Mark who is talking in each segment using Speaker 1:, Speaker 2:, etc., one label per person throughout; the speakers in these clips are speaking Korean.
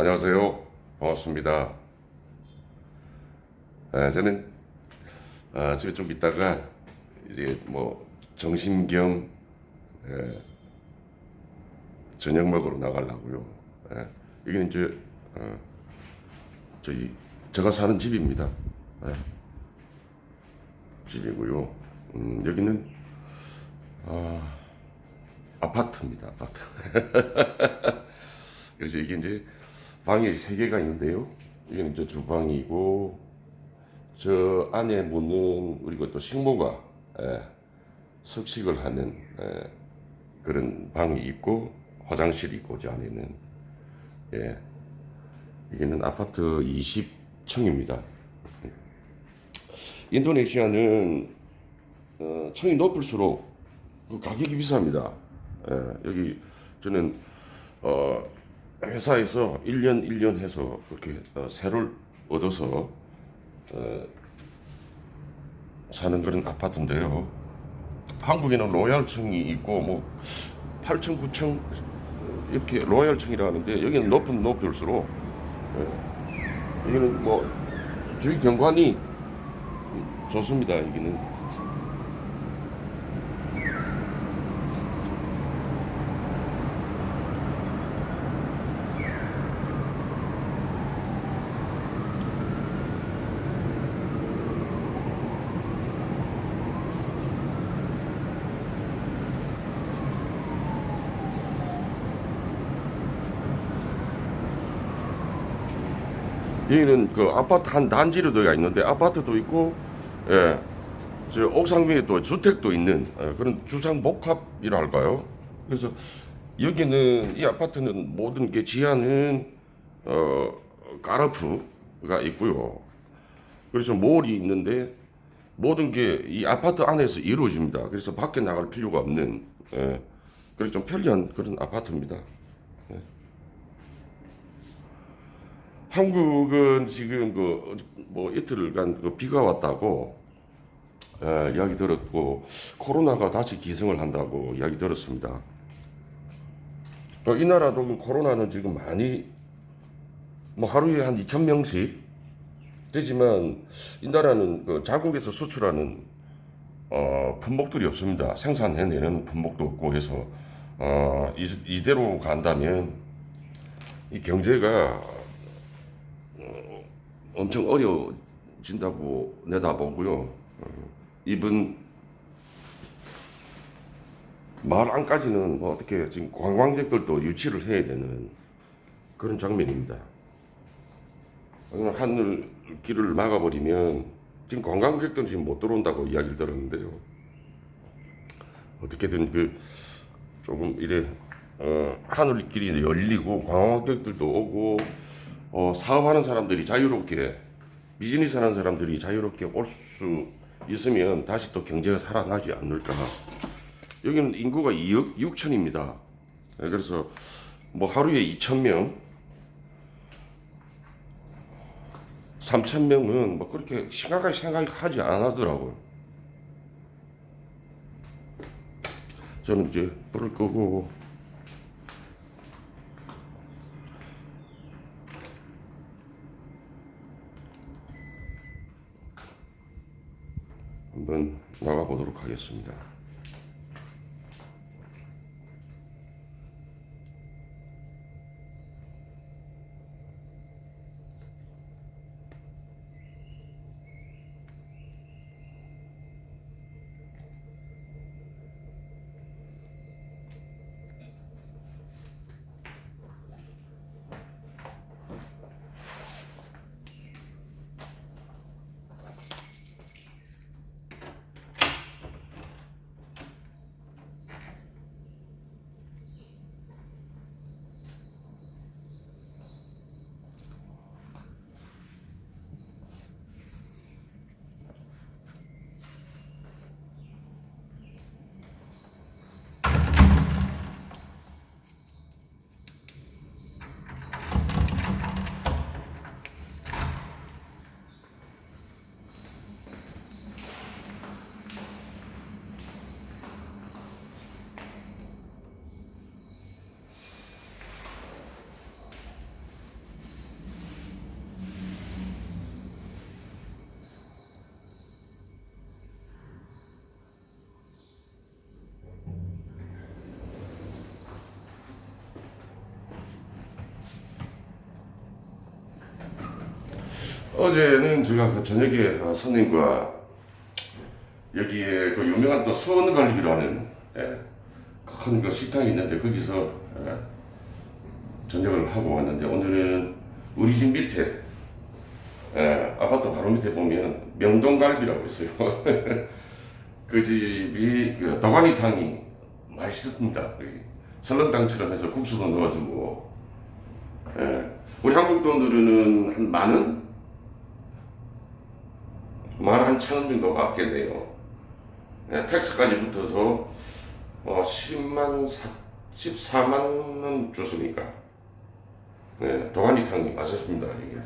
Speaker 1: 안녕하세요. 반갑습니다. 아, 저는 아, 집에 좀 있다가 이제 뭐겸 예, 저녁 먹으러 나가려고요. 예, 여기는 이제 어, 저희 제가 사는 집입니다. 예, 집이고요. 음, 여기는 아, 아파트입니다. 아파트. 그래서 이게 이제 방이 세 개가 있는데요. 이게 이제 주방이고 저 안에 문은 그리고 또 식모가 예, 석식을 하는 예, 그런 방이 있고 화장실이 있고 저 안에는 예 이게는 아파트 20층입니다. 인도네시아는 어, 층이 높을수록 그 가격이 비쌉니다. 예, 여기 저는 어, 회사에서 1년 1년 해서 그렇게 어, 세를 얻어서 어, 사는 그런 아파트인데요. 한국에는 로얄층이 있고 뭐 8층, 9층 이렇게 로얄층이라 하는데 여기는 높은 높을수록 예, 여기는 뭐 주위 경관이 좋습니다. 여기는 여기는 그 아파트 한 단지로 되어 있는데 아파트도 있고 예. 저 옥상 위에 또 주택도 있는 예, 그런 주상 복합이라 할까요? 그래서 여기는 이 아파트는 모든 게 지하는 어 가르프가 있고요. 그래서 몰이 있는데 모든 게 이 아파트 안에서 이루어집니다. 그래서 밖에 나갈 필요가 없는 예. 그래서 좀 편리한 그런 아파트입니다. 한국은 지금 그 뭐 이틀간 그 비가 왔다고 에, 이야기 들었고 코로나가 다시 기승을 한다고 이야기 들었습니다. 어, 이 나라도 코로나는 지금 많이 뭐 하루에 한 2천 명씩 되지만 이 나라는 그 자국에서 수출하는 어, 품목들이 없습니다. 생산해내는 품목도 없고 해서 어, 이, 이대로 간다면 이 경제가 엄청 어려워진다고 내다보고요. 어, 이번 말 안까지는 뭐 어떻게 지금 관광객들도 유치를 해야 되는 그런 장면입니다. 하늘 길을 막아버리면 지금 관광객들은 지금 못 들어온다고 이야기를 들었는데요. 어떻게든 그 조금 이래 어, 하늘 길이 열리고 관광객들도 오고 어, 사업하는 사람들이 자유롭게 비즈니스 하는 사람들이 자유롭게 올 수 있으면 다시 또 경제가 살아나지 않을까. 여기는 인구가 2억 6천입니다. 그래서 뭐 하루에 2천 명, 3천 명은 뭐 그렇게 심각하게 생각하지 않았더라고요. 저는 이제 불을 끄고 한번 나가 보도록 하겠습니다. 어제는 제가 그 저녁에 어, 손님과 여기에 그 유명한 또 수원갈비라는 예, 큰그 식당이 있는데 거기서 예, 저녁을 하고 왔는데 오늘은 우리 집 밑에 예, 아파트 바로 밑에 보면 명동갈비라고 있어요. 그 집이 그 도가니탕이 맛있습니다. 설렁탕처럼 해서 국수도 넣어주고 예, 우리 한국 돈으로는 한 만 원? 만한 천원 정도 받겠네요. 예, 텍스까지 붙어서 어, 10만, 4, 14만 원 줬으니까 예, 도가니탕이 맛있습니다. 이게.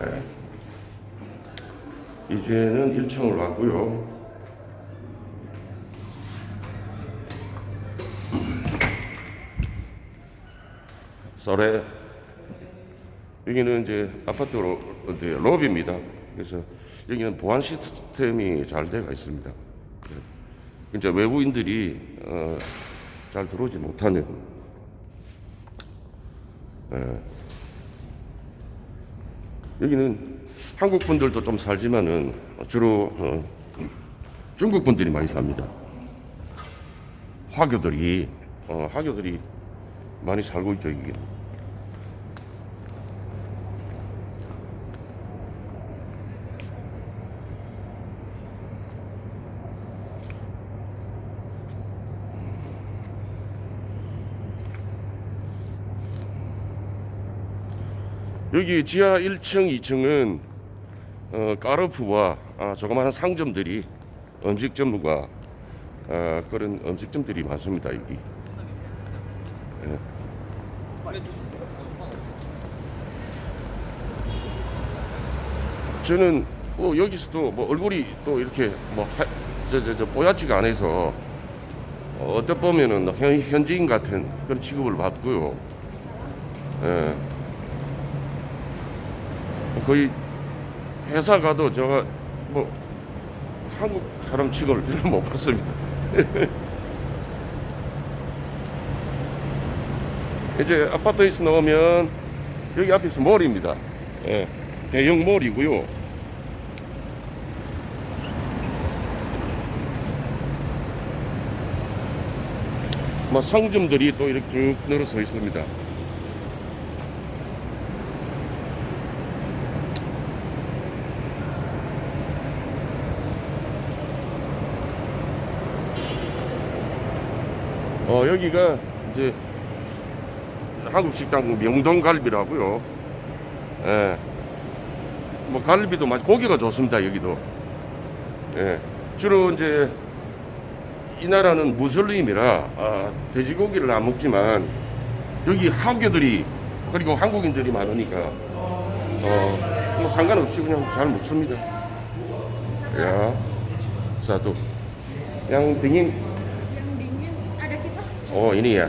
Speaker 1: 예. 이제는 1층으로 갔고요. 썰에 여기는 이제 아파트로 로비입니다. 그래서 여기는 보안 시스템이 잘 되어 있습니다. 예. 이제 외부인들이 어, 잘 들어오지 못하는 예. 여기는 한국 분들도 좀 살지만은 주로 어, 중국 분들이 많이 삽니다. 화교들이 어, 화교들이 많이 살고 있죠 이게. 여기 지하 1층, 2층은 어, 까르푸와 아, 조그마한 상점들이 음식점과 아, 그런 음식점들이 많습니다 여기. 예. 저는 뭐 여기서도 뭐 얼굴이 또 이렇게 뭐저저 저 뽀얗지가 않아서 어, 어떨 보면은 현, 현지인 같은 그런 취급을 받고요. 예. 거의 회사 가도 제가 뭐 한국 사람 취급을 별로 못 받습니다. 이제 아파트에서 나오면 여기 앞에서 몰입니다. 예, 대형 몰이고요. 뭐 상점들이 또 이렇게 쭉 늘어서 있습니다. 어, 여기가 이제 한국 식당 명동갈비라고요. 예. 뭐 갈비도 맛 고기가 좋습니다 여기도. 예. 주로 이제 이 나라는 무슬림이라 아, 돼지고기를 안 먹지만 여기 하교들이 그리고 한국인들이 많으니까 어, 뭐 상관없이 그냥 잘 먹습니다. 야,
Speaker 2: ada kipas
Speaker 1: oh ini ya.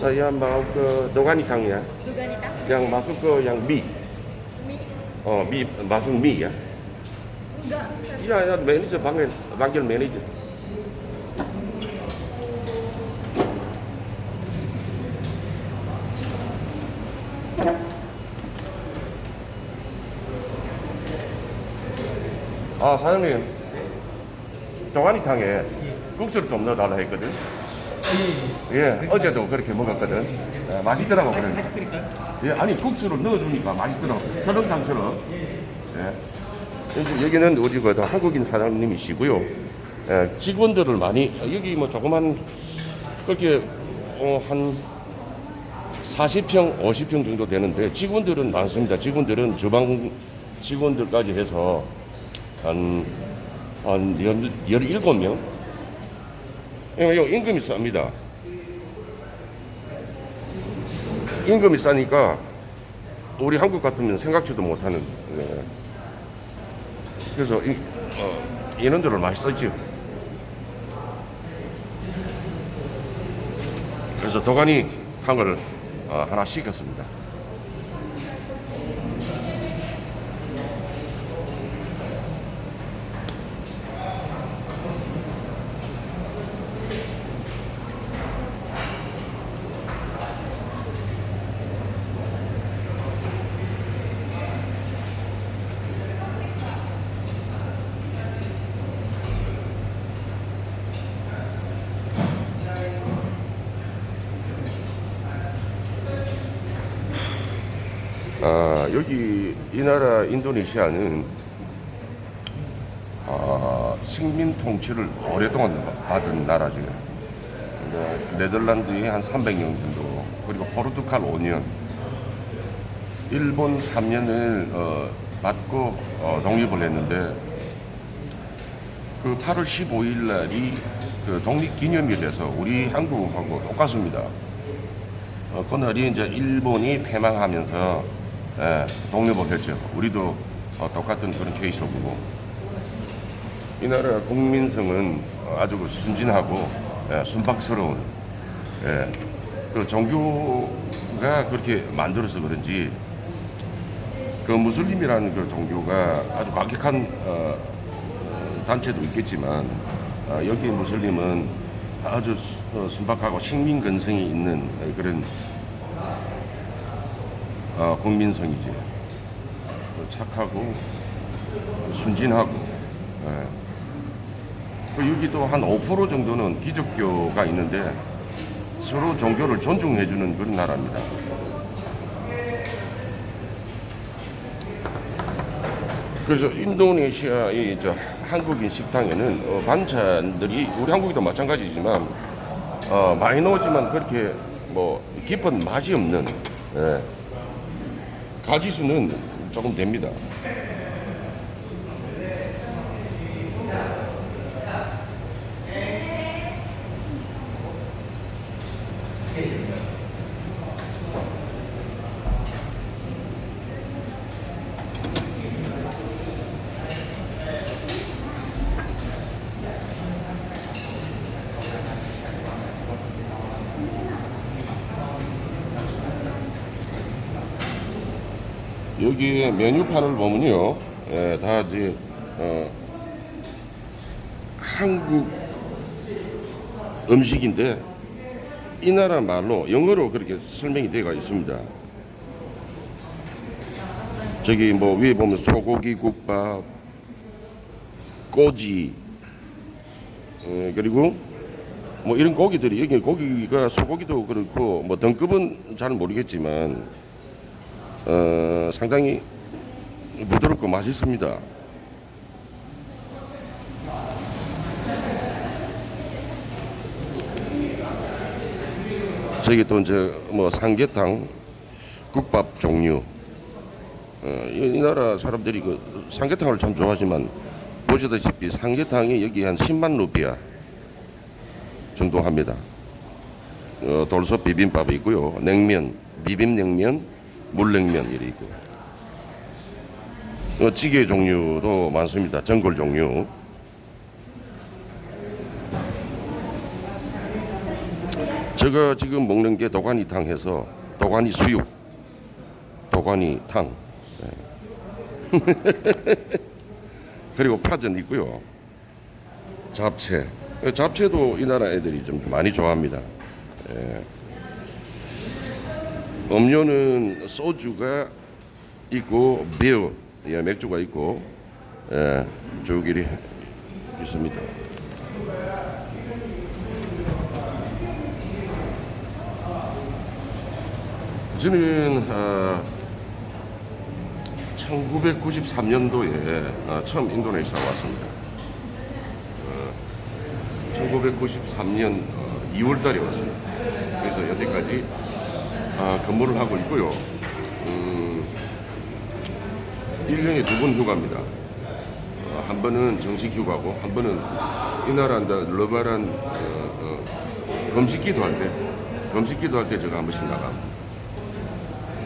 Speaker 1: Saya mau ke Doganitang ya,
Speaker 2: juga nih tak
Speaker 1: yang masuk ke yang mie.
Speaker 2: mie
Speaker 1: Oh, mie masuk mie ya.
Speaker 2: enggak bisa
Speaker 1: Iya, ya, manajer panggil, panggil manajer. 아, 사장님. 도가니탕에 국수를 좀 넣어달라 했거든. 예, 어제도 그렇게 먹었거든. 예, 맛있더라고, 그래. 예, 아니, 국수를 넣어주니까 맛있더라고. 설렁탕처럼. 예. 여기, 여기는 우리 그 한국인 사장님이시고요. 예, 직원들을 많이 여기 뭐 조그만 그렇게 어, 한 40평, 50평 정도 되는데 직원들은 많습니다. 직원들은 주방 직원들까지 해서 한, 한 17명? 예, 요 임금이 쌉니다. 임금이 싸니까 우리 한국 같으면 생각지도 못하는 예. 그래서 이, 어, 인원들을 많이 썼죠. 그래서 도가니 탕을 어, 하나 시켰습니다. 여기 이 나라 인도네시아는 아, 식민 통치를 오랫동안 받은 나라죠. 근데 네덜란드에 한 300년 정도, 그리고 포르투갈 5년, 일본 3년을 어, 받고 어, 독립을 했는데 그 8월 15일 날이 그 독립기념일에서 우리 한국하고 똑같습니다. 어, 그날이 이제 일본이 패망하면서 예, 독립을 했죠. 우리도 어, 똑같은 그런 케이스고 이 나라 국민성은 아주 그 순진하고 예, 순박스러운 예, 그 종교가 그렇게 만들어서 그런지 그 무슬림이라는 그 종교가 아주 과격한 어, 어, 단체도 있겠지만 어, 여기 무슬림은 아주 수- 어, 순박하고 식민 근성이 있는 어, 그런 어, 국민성이지 어, 착하고 순진하고 예. 그 여기도 한 5% 정도는 기독교가 있는데 서로 종교를 존중해주는 그런 나라입니다. 그래서 인도네시아의 저 한국인 식당에는 어, 반찬들이 우리 한국이도 마찬가지지만 어, 많이 넣었지만 그렇게 뭐 깊은 맛이 없는 예. 가지수는 조금 됩니다. 여기 메뉴판을 보면요, 예, 다 이제 어, 한국 음식인데 이 나라 말로 영어로 그렇게 설명이 되어 있습니다. 저기 뭐 위에 보면 소고기 국밥, 꼬지, 어, 그리고 뭐 이런 고기들이 여기 고기가 소고기도 그렇고 뭐 등급은 잘 모르겠지만 어, 상당히 부드럽고 맛있습니다. 저기 또 이제 뭐 삼계탕, 국밥 종류. 어, 이, 이 나라 사람들이 그 삼계탕을 참 좋아하지만 보시다시피 삼계탕이 여기 한 10만 루피아 정도 합니다. 어, 돌솥 비빔밥이 있고요. 냉면, 비빔냉면, 물냉면 있고. 어, 찌개 종류도 많습니다. 전골 종류. 제가 지금 먹는 게 도가니탕 해서 도가니 수육, 도가니 탕. 네. 그리고 파전 있고요. 잡채. 어, 잡채도 이 나라 애들이 좀 많이 좋아합니다. 예. 음료는 소주가 있고 비어, 예, 맥주가 있고 예, 저길이 있습니다. 저는 어, 1993년도에 어, 처음 인도네시아 왔습니다. 1993년 2월 달에 왔어요. 그래서 여태까지 아, 근무를 하고 있고요. 음, 1년에 두 번 휴가입니다. 어, 한 번은 정식 휴가고, 한 번은 이 나라 러바란 어, 어, 금식기도 할 때, 금식기도 할 때 제가 한 번씩 나가.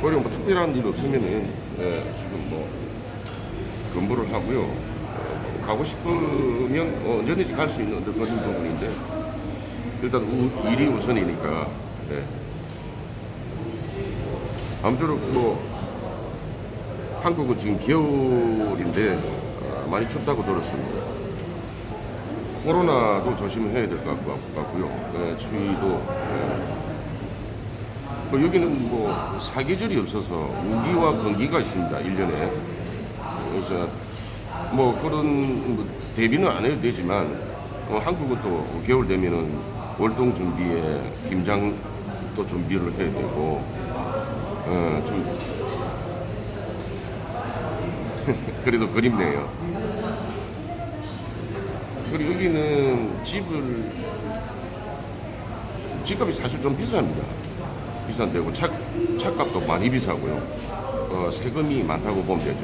Speaker 1: 그리고 뭐 특별한 일 없으면은 예, 지금 뭐 근무를 하고요. 어, 가고 싶으면 어, 언제든지 갈 수 있는 그런 부분인데 일단 우- 일이 우선이니까. 네. 아무쪼록 뭐 한국은 지금 겨울인데 아, 많이 춥다고 들었습니다. 코로나도 조심해야 될 것 같고요. 네, 추위도. 네. 뭐 여기는 뭐 사계절이 없어서 우기와 건기가 있습니다. 1년에. 그래서 뭐 그런 뭐 대비는 안 해도 되지만 어, 한국은 또 겨울 되면은 월동 준비에 김장 또 준비를 해야 되고 어, 좀 그래도 그립네요. 그리고 여기는 집을 집값이 사실 좀 비쌉니다. 비싼데고 차 차값도 많이 비싸고요. 어, 세금이 많다고 보면 되죠.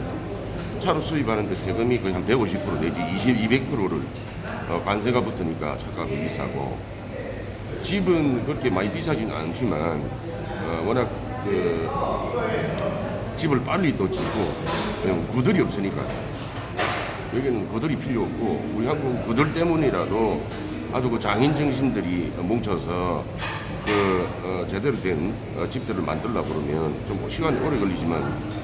Speaker 1: 차로 수입하는데 세금이 거의 한 150% 내지 20, 200%를 어, 관세가 붙으니까 차값이 비싸고 집은 그렇게 많이 비싸진 않지만 어, 워낙 그 집을 빨리 또 짓고 그냥 구들이 없으니까. 여기는 구들이 필요 없고 우리 한국 구들 때문이라도 아주 그 장인 정신들이 뭉쳐서 그 어, 제대로 된 어, 집들을 만들려 그러면 좀 시간이 오래 걸리지만.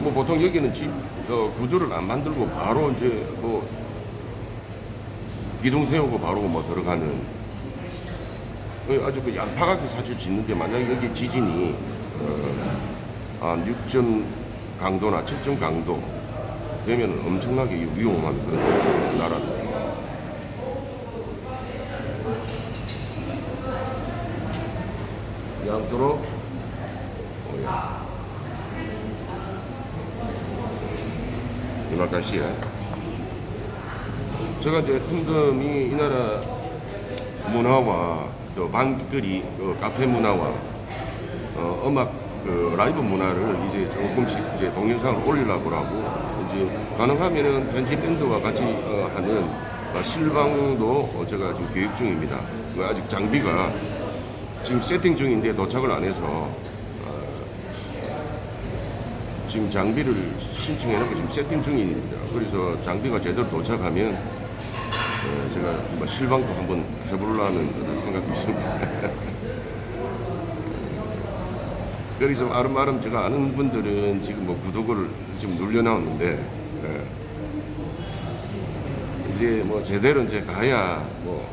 Speaker 1: 뭐 보통 여기는 집 어, 구들을 안 만들고 바로 이제 뭐 기둥 세우고 바로 뭐 들어가는 어, 아주 그 양파같이 사실 짓는데 만약에 여기 지진이 어, 한 6점 강도나 7점 강도 되면 엄청나게 위험한 그런 나라입니다. 양도로 이마카시에 제가 이제 틈틈이 이 나라 문화와 또 방귀거리 그 카페 문화와 어, 음악 그 라이브 문화를 이제 조금씩 이제 동영상을 올리려고 하고 이제 가능하면은 현지 밴드와 같이 어, 하는 어, 실방도 어, 제가 지금 계획 중입니다. 그 아직 장비가 지금 세팅 중인데 도착을 안 해서 어, 지금 장비를 신청해놓고 지금 세팅 중입니다. 그래서 장비가 제대로 도착하면 어, 제가 뭐 실방도 한번 해보려는 그런 생각이 있습니다. 그래서 아름아름 제가 아는 분들은 지금 뭐 구독을 지금 눌려나왔는데 예. 이제 뭐 제대로 이제 가야 뭐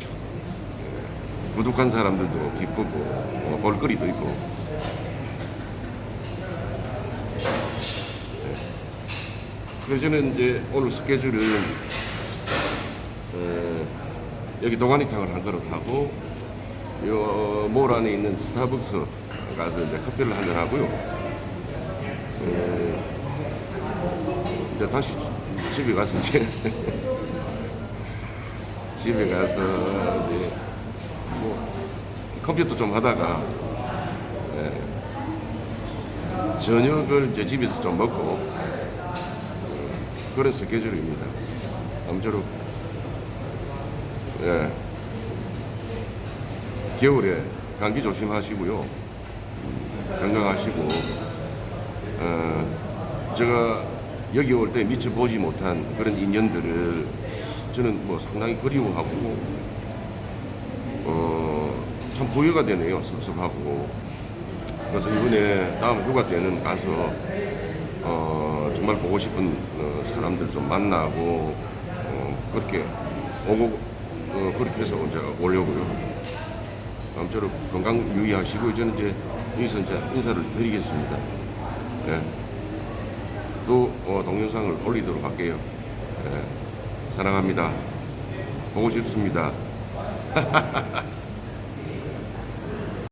Speaker 1: 예, 구독한 사람들도 기쁘고 뭐 볼거리도 있고 예. 그래서 저는 이제 오늘 스케줄은 어, 여기 동안이탕을 한 그릇 하고 요몰 안에 있는 스타벅스 가서 이제 커피를 한잔 하고요. 어, 이제 다시 집에 가서 이제 집에 가서 이제 뭐 컴퓨터 좀 하다가 예, 저녁을 이제 집에서 좀 먹고 어, 그런 스케줄입니다. 아무쪼록 예. 겨울에 감기 조심하시고요. 음, 건강하시고, 어, 제가 여기 올 때 미처 보지 못한 그런 인연들을 저는 뭐 상당히 그리워하고, 어, 참 후회가 되네요. 섭섭하고. 그래서 이번에 다음 휴가 때는 가서, 어, 정말 보고 싶은 어, 사람들 좀 만나고, 어, 그렇게 오고, 어, 그렇게 해서 이제 오려고요. 아무쪼록 건강 유의하시고 저는 이제 여기서 이제 인사를 드리겠습니다. 예. 또 어, 동영상을 올리도록 할게요. 예. 사랑합니다. 보고 싶습니다.